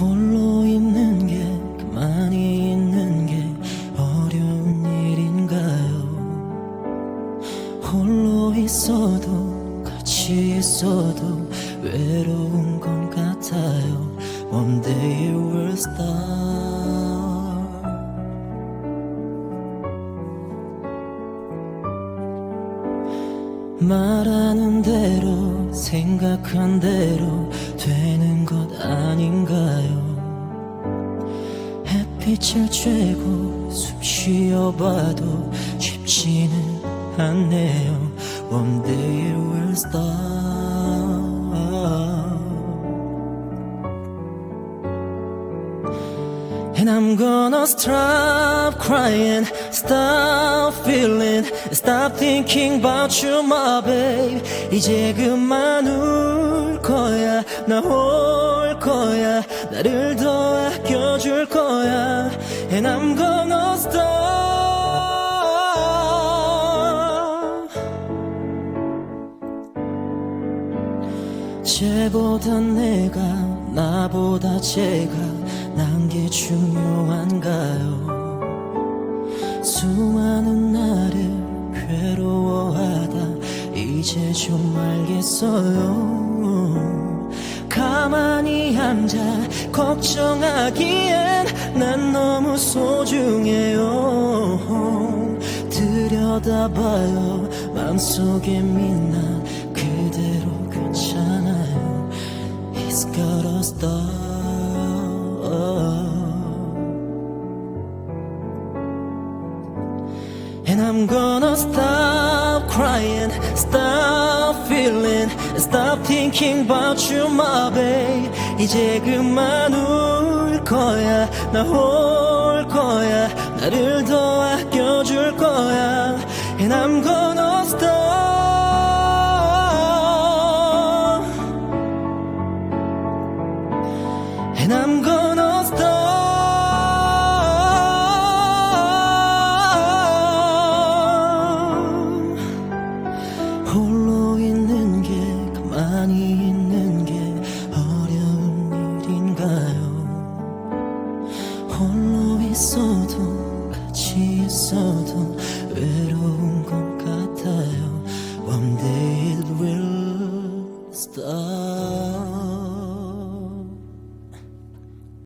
홀로 있는 게 가만히 있는 게 어려운 일인가요? 홀로 있어도 같이 있어도 외로운 건 같아요. One day it will start 말하는 대로 생각한 대로 되는 것 아닌가요? 햇빛을 쬐고 숨 쉬어봐도 쉽지는 않네요. One day it will start And I'm gonna stop crying, stop feeling, stop thinking about you, my babe. 이제 그만 울 거야, 나올 거야, 나를 더 아껴줄 거야. And I'm gonna stop. 쟤보다 내가 나보다 쟤가 난 게 중요한가요? 수많은 나를 괴로워하다 이제 좀 알겠어요? 가만히 앉아 걱정하기엔 난 너무 소중해요. 들여다봐요. 마음속에 빛난 그대로 괜찮아요. It's gotta stop And I'm gonna stop crying, stop feeling, stop thinking about you, my babe. 이제 그만 울 거야, 나올 거야, 나를 더 아껴줄 거야. And I'm gonna stop. And I'm gonna 있어도 같이 있어도 외로운 것 같아요 One day it will stop